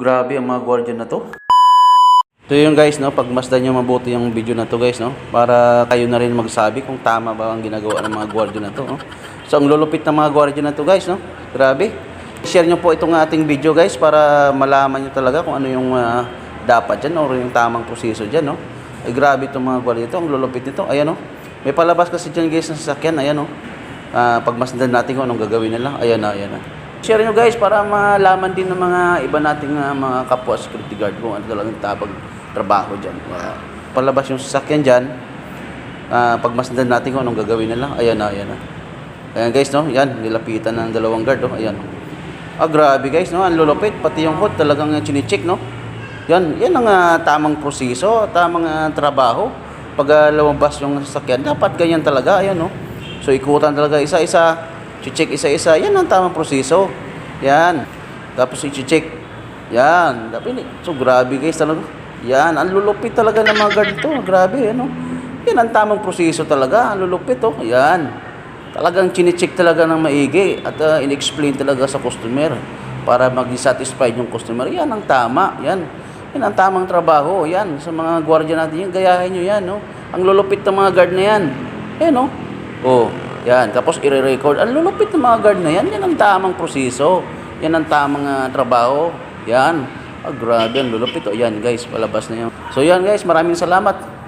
Grabe ang mga guardian na to. Ito yung guys, no, pagmasdan nyo mabuti yung video na to guys, no, para kayo na rin magsabi kung tama ba ang ginagawa ng mga guardian na to, no. So ang lulupit ng mga guardian na to guys, no, grabe. Share nyo po itong ating video guys para malaman nyo talaga kung ano yung ah, dapat dyan or yung tamang proseso dyan, no. Ay grabe itong mga guardian ito, ang lulupit nito, ayan, no. May palabas kasi dyan guys ng sasakyan, ayan, no. Ah, pagmasdan natin kung anong gagawin nila, ayan na, ayan na. Share nyo guys para malaman din ng mga iba nating ah, mga kapwa security guard kung ano talagang tabag trabaho dyan. Kaya, palabas yung sasakyan dyan, ah, pagmasdan natin kung anong gagawin nila. Ayan na, ayan na. Ayan guys, no? Yan, nilapitan ng dalawang guard, oh. Ayan. Ah, grabe guys, no? Ang lulupit, pati yung hood talagang uh, chinicheck, no? Yan, yan ang ah, tamang proseso, tamang ah, trabaho. Pag ah, lumabas yung sasakyan, dapat ganyan talaga, ayan, no? So, ikutan talaga isa-isa, check isa-isa, yan ang tamang proseso. Yan. Tapos i-check. Yan. Dapat So, grabe guys talaga. Yan. Ang lulupit talaga ng mga guard to. Grabe, ano. Yan ang tamang proseso talaga. Ang lulupit, oh. Yan. Talagang chinecheck talaga ng maigi at uh, in-explain talaga sa customer para maging satisfied yung customer. Yan ang tama. Yan. Yan ang tamang trabaho. Yan. Sa mga gwardiya natin, yan, gayahin nyo yan. No? Ang lulupit ng mga guard na yan. Yan, no? Oh, yan. Tapos i-record. Ang lulupit ng mga guard na yan. Yan ang tamang proseso. Yan ang tamang ah, trabaho. Yan. Ah, grabe. Ang lulupit. Oh, yan, guys. Palabas na yan. So, yan, guys. Maraming salamat.